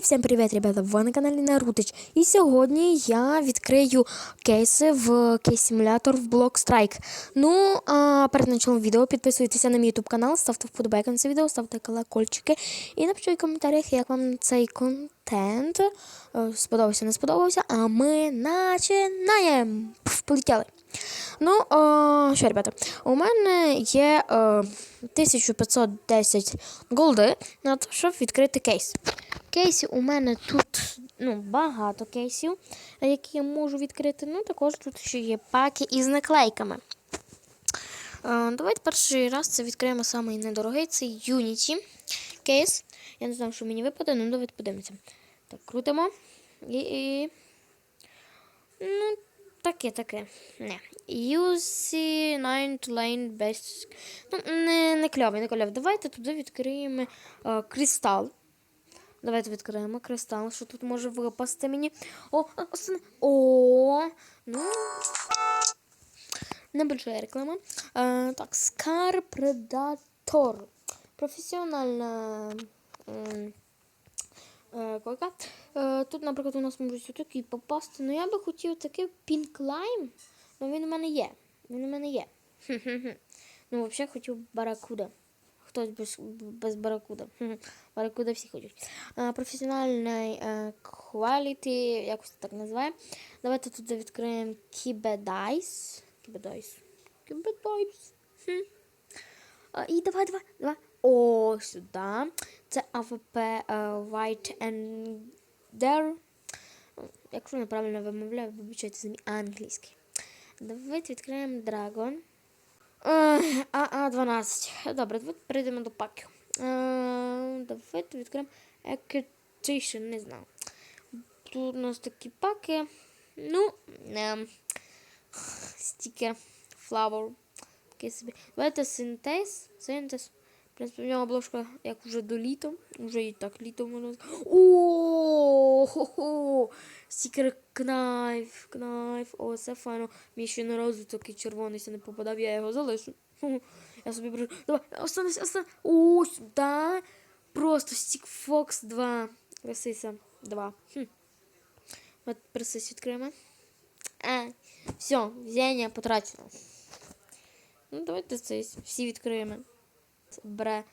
всім привіт, ребята! Ви на каналі Нарутич. І сьогодні я відкрию кейси в кейс-симулятор в Block Strike. Ну, а перед началом відео підписуйтеся на мій YouTube канал, ставте вподобайки на це відео, ставте колокольчики і напишіть в коментарях, як вам цей контент. Е, Сподобався, не сподобався. А ми починаємо. Полетіли. Ну, о, що, ребята, у мене є е, 1510 голди на те, щоб відкрити кейс. Кейсів у мене тут ну, багато кейсів, які я можу відкрити. Ну, також тут ще є паки із наклейками. Е, давайте перший раз це відкриємо самий недорогий. Це Unity кейс. Я не знаю, що мені випаде, ну давайте подивимося. Так, крутимо. І. і... Ну, таке, таке. Не. UC 9 Lane Best. Ну, не, не кльовий, не кльовий. Давайте туди відкриємо е, кристал. Давайте відкриємо кристал, що тут може випасти мені. О, остане- о, ну. Небольшая реклама. Е, так, Scar Predator. Професіональна. е, койка. Е, тут, наприклад, у нас можуть такі попасти. Ну я би хотів такий Lime. Ну він у мене є. Він у мене є. Ну, взагалі хотів баракуда. Хтось без, без баракуда. Баракуда всі хочуть. Професіональний е, quality, якось так називає. Давайте тут відкриємо Кібедайс. Кібедайс. Кібедайс. І давай, давай, давай. О, сюди. Це АВП е, White and There. Якщо неправильно вимовляю, вибачайте за англійський. Давайте відкриємо Dragon. Е, АА12. Добре, перейдемо до паків. Е, Давайте відкриємо Equation, не знаю. Тут у нас такі паки. Ну, ем, стікер, флавор. Такий собі. Давайте синтез. Синтез. В принципі, в нього обложка як вже до літа. Вже і так літо воно. О, хо-хо! Стікер кнайф, кнайф. О, це файно. Мені ще не разу такий червоний не попадав, я його залишу. Я собі беру. Давай, останусь, останусь. О, сюди. Просто Стік Фокс 2. Ресися 2. Хм. От пресись відкриємо. А, все, взяння потрачено. Ну, давайте це всі відкриємо. Бре,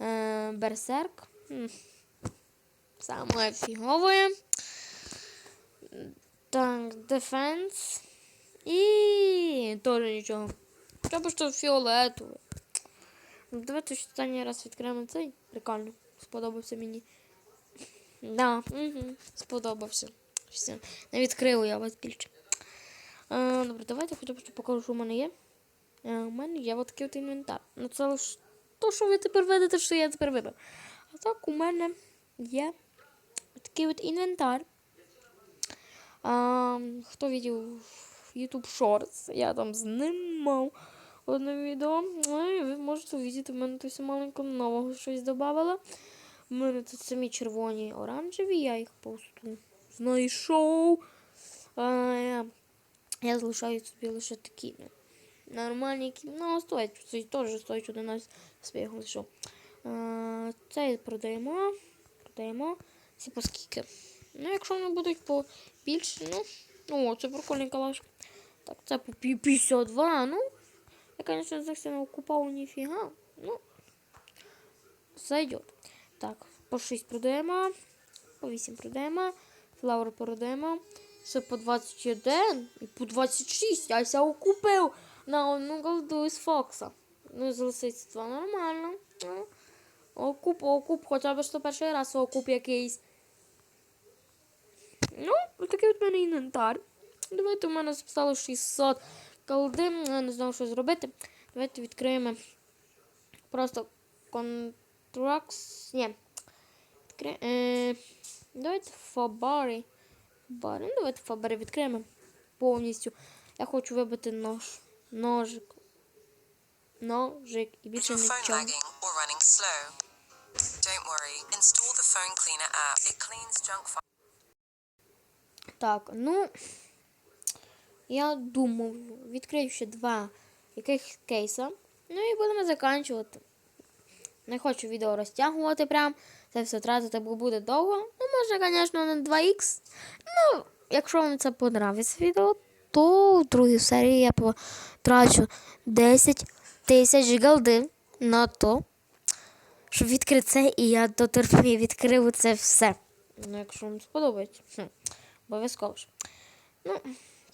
е, берсерк. Хм. Саме фігове. Так, дефенс. І теж нічого. Треба що фіолетове. Давайте ще останній раз відкриємо цей. Прикольно. Сподобався мені. Да, угу, сподобався. Все. Не відкрила я вас більше. Е, добре, давайте хоча б покажу, що в мене є. Е, у мене є от такий от інвентар. Ну це лише то, що ви тепер видите, що я тепер вибив. А так у мене є такий от інвентар. А, хто бачив YouTube Shorts, я там знімав одне відео. Ну, і ви можете увидіти, в мене тут маленько нового щось додавала. У мене тут самі червоні оранжеві, я їх просто знайшов. А, я, я залишаю собі лише такі нормальні, які ну, стоять. Цей теж стоїть 11 собі лишу. А, цей продаємо. Продаємо. Всі по скільки. Ну, якщо вони будуть по більше, ну, о, це прикольний калаш. Так, це по 52, ну. Я, конечно, за все купав ніфіга. Ну, зайдет. Так, по 6 продаємо. По 8 продаємо. Флаур продаємо. Все по 21 і по 26. Я ся окупив на одну голду із Фокса. Ну, з лисицтва нормально. Ну, Окуп, окуп, хоча б що перший раз окуп якийсь. Ну, такий от мене інвентар. Давайте у мене стало 600 колди. Я не знав, що зробити. Давайте відкриємо просто контракс. Ні. Відкри... Е... Давайте Фабари. Фабари. Ну, давайте Фабари відкриємо повністю. Я хочу вибити нож. Ножик. Ножик. І більше нічого. Don't worry, install the phone cleaner app. It cleans junk files. Так, ну. Я думаю, відкрию ще два яких кейса. Ну і будемо закінчувати Не хочу відео розтягувати прям. Це все тратити, бо буде довго. Ну, може, звісно, на 2х. Ну, якщо вам це подобається відео, то в другій серії я потрачу 10 тисяч голди на то, щоб відкрити це, і я дотерпі відкрив це все. Ну, якщо вам сподобається. Обов'язково. Ну,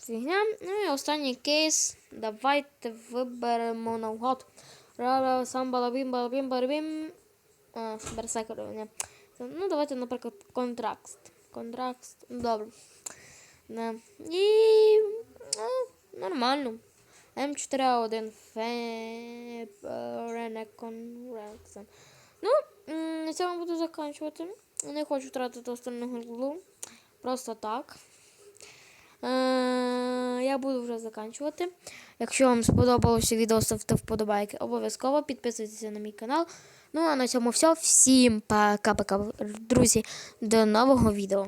фігня. Ну і останній кейс. Давайте виберемо навгад. Ра-ра, сам балабім, балабім, барабім. Берсекер. Ну, давайте, наприклад, контракт. Контракт. Добре. Да. І ну, нормально. М4А1 Ференекон Ну, на цьому буду закінчувати. Не хочу втратити остального глу. Просто так. Е, я буду вже заканчувати. Якщо вам сподобалося відео, ставте вподобайки. Обов'язково підписуйтесь на мій канал. Ну а на цьому все. Всім пока-пока, друзі. До нового відео.